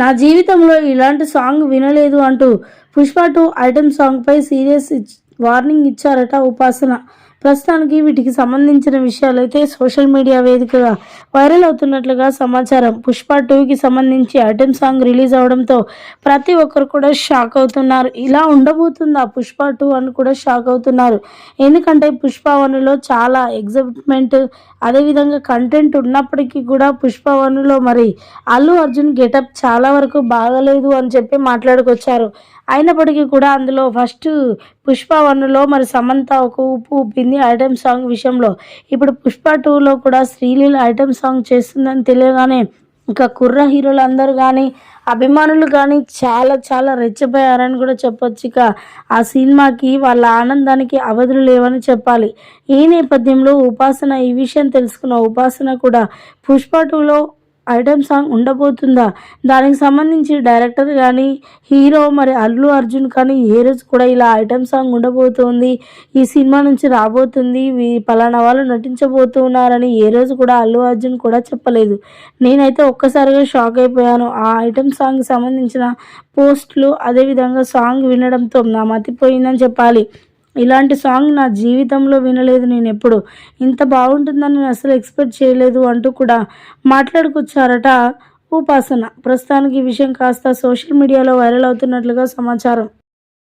నా జీవితంలో ఇలాంటి సాంగ్ వినలేదు అంటూ పుష్ప టూ ఐటమ్ సాంగ్పై సీరియస్ ఇచ్- వార్నింగ్ ఇచ్చారట ఉపాసన. ప్రస్తుతానికి వీటికి సంబంధించిన విషయాలైతే సోషల్ మీడియా వేదికగా వైరల్ అవుతున్నట్లుగా సమాచారం. పుష్ప టూకి సంబంధించి ఐటెం సాంగ్ రిలీజ్ అవడంతో ప్రతి ఒక్కరు కూడా షాక్ అవుతున్నారు. ఇలా ఉండబోతుందా పుష్ప టూ అని కూడా షాక్ అవుతున్నారు. ఎందుకంటే పుష్ప వన్లో చాలా ఎగ్జైట్మెంట్ అదేవిధంగా కంటెంట్ ఉన్నప్పటికీ కూడా పుష్ప వన్లో మరి అల్లు అర్జున్ గెటప్ చాలా వరకు బాగలేదు అని చెప్పి మాట్లాడుకొచ్చారు. అయినప్పటికీ కూడా అందులో ఫస్ట్ పుష్ప వన్లో మరి సమంత ఒక ఉప్పు ఉప్పింది చేసింది ఐటమ్ సాంగ్ విషయంలో. ఇప్పుడు పుష్ప టూలో కూడా శ్రీలీల ఐటమ్ సాంగ్ చేస్తుందని తెలియగానే ఇంకా కుర్ర హీరోలు అందరూ కానీ అభిమానులు కానీ చాలా చాలా రెచ్చిపోయారని కూడా చెప్పొచ్చు ఇక. ఆ సినిమాకి వాళ్ళ ఆనందానికి అవధులు లేవని చెప్పాలి. ఈ నేపథ్యంలో ఉపాసన ఈ విషయం తెలుసుకున్న ఉపాసన కూడా పుష్ప టూలో ఐటమ్ సాంగ్ ఉండబోతుందా? దానికి సంబంధించి డైరెక్టర్ కానీ హీరో మరి అల్లు అర్జున్ కానీ ఏ రోజు కూడా ఇలా ఐటమ్ సాంగ్ ఉండబోతోంది. ఈ సినిమా నుంచి రాబోతుంది. పలానా వాళ్ళు నటించబోతున్నారని ఏ రోజు కూడా అల్లు అర్జున్ కూడా చెప్పలేదు. నేనైతే ఒక్కసారిగా షాక్ అయిపోయాను. ఆ ఐటమ్ సాంగ్కి సంబంధించిన పోస్ట్లు అదేవిధంగా సాంగ్ వినడంతో నా మతిపోయిందని చెప్పాలి. ఇలాంటి సాంగ్ నా జీవితంలో వినలేదు నేను ఎప్పుడు. ఇంత బాగుంటుందని నేను అసలు ఎక్స్పెక్ట్ చేయలేదు అంటూ కూడా మాట్లాడుకొచ్చారట ఉపాసన. ప్రస్తుతానికి ఈ విషయం కాస్త సోషల్ మీడియాలో వైరల్ అవుతున్నట్లుగా సమాచారం.